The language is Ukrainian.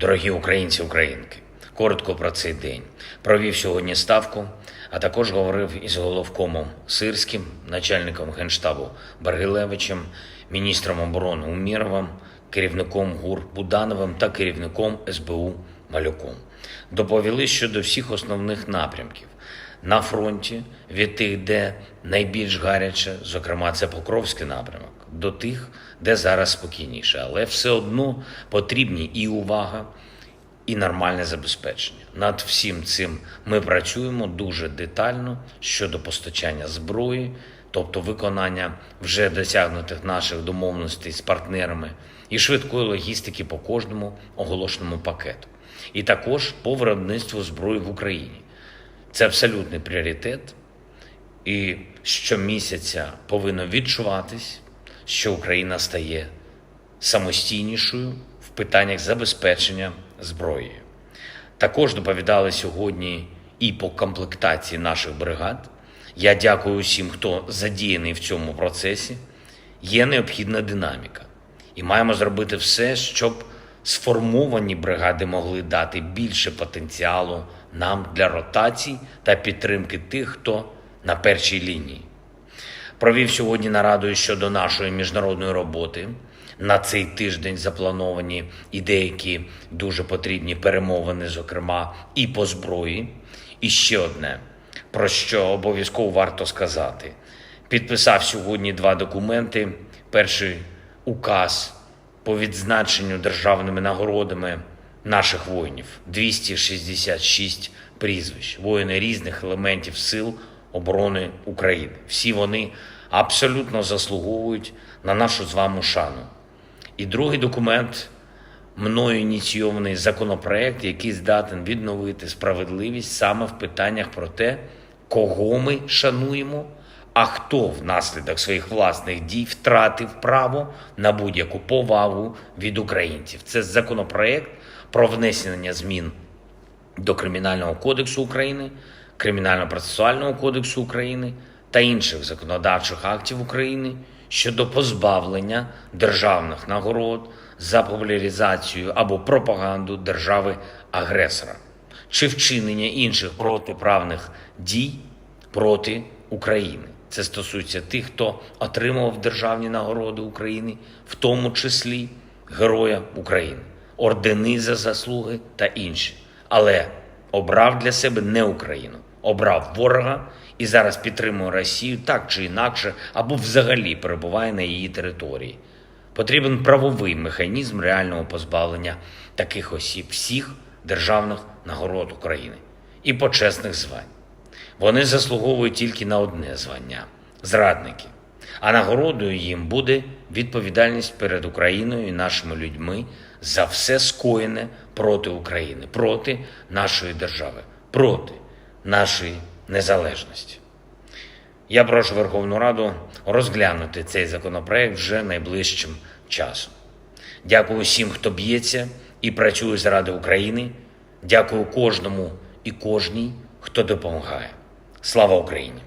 Дорогі українці, українки, коротко про цей день. Провів сьогодні ставку, а також говорив із головкомом Сирським, начальником генштабу Баргилевичем, міністром оборони Уміровим, керівником ГУР Будановим та керівником СБУ Малюком. Доповіли щодо всіх основних напрямків на фронті від тих, де найбільш гаряче, зокрема, це Покровський напрямок, до тих, де зараз спокійніше, але все одно потрібні і увага, і нормальне забезпечення. Над всім цим ми працюємо дуже детально щодо постачання зброї, тобто виконання вже досягнутих наших домовленостей з партнерами і швидкої логістики по кожному оголошеному пакету, і також по виробництву зброї в Україні. Це абсолютний пріоритет, і щомісяця повинно відчуватись, що Україна стає самостійнішою в питаннях забезпечення зброєю. Також доповідали сьогодні і по комплектації наших бригад. Я дякую усім, хто задіяний в цьому процесі. Є необхідна динаміка, і маємо зробити все, щоб сформовані бригади могли дати більше потенціалу нам для ротацій та підтримки тих, хто на першій лінії. Провів сьогодні нараду щодо нашої міжнародної роботи. На цей тиждень заплановані і деякі дуже потрібні перемовини, зокрема і по зброї. І ще одне, про що обов'язково варто сказати: підписав сьогодні два документи. Перший указ по відзначенню державними нагородами наших воїнів 266 прізвищ, воїни різних елементів сил оборони України. Всі вони абсолютно заслуговують на нашу з вами шану. І другий документ мною ініційований законопроект, який здатен відновити справедливість саме в питаннях про те, кого ми шануємо, а хто внаслідок своїх власних дій втратив право на будь-яку повагу від українців. Це законопроект про внесення змін до Кримінального кодексу України, Кримінально-процесуального кодексу України та інших законодавчих актів України щодо позбавлення державних нагород за популяризацію або пропаганду держави-агресора чи вчинення інших протиправних дій проти України. Це стосується тих, хто отримував державні нагороди України, в тому числі Героя України, ордени за заслуги та інші. Але обрав для себе не Україну, обрав ворога і зараз підтримує Росію так чи інакше, або взагалі перебуває на її території. Потрібен правовий механізм реального позбавлення таких осіб всіх державних нагород України і почесних звань. Вони заслуговують тільки на одне звання зрадники. А нагородою їм буде відповідальність перед Україною і нашими людьми за все скоєне проти України, проти нашої держави, проти нашої незалежності. Я прошу Верховну Раду розглянути цей законопроект вже найближчим часом. Дякую всім, хто б'ється і працює заради України. Дякую кожному і кожній, хто допомагає. Слава Україні!